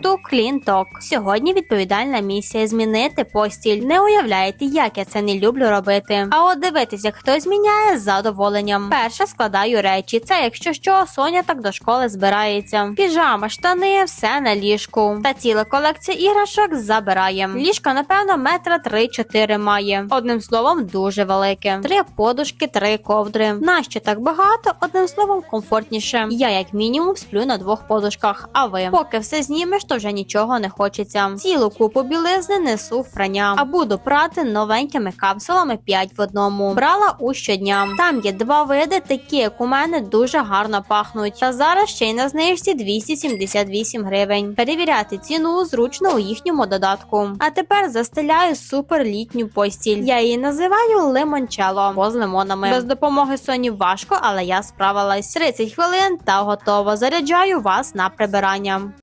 продукту Клінток. Сьогодні відповідальна місія змінити постіль. Не уявляєте, як я це не люблю робити. А от дивитись, як хтось зміняє з задоволенням. Перше складаю речі. Це якщо що, Соня так до школи збирається. Піжама, штани, все на ліжку. Та ціла колекція іграшок забираємо. Ліжко, напевно, метра 3-4 має. Одним словом, дуже велике. Три подушки, три ковдри. Нащо так багато? Одним словом, комфортніше. Я як мінімум сплю на двох подушках. А ви поки все знімеш, то вже нічого не хочеться. Цілу купу білизни несу в прання, а буду прати новенькими капсулами 5 в одному. Брала у щодня. Там є два види, такі як у мене дуже гарно пахнуть. Та зараз ще й на знижці 278 гривень. Перевіряти ціну зручно у їхньому додатку. А тепер застеляю супер літню постіль. Я її називаю лимончело, бо з лимонами. Без допомоги Соні важко, але я справилась. 30 хвилин та готово. Заряджаю вас на прибирання.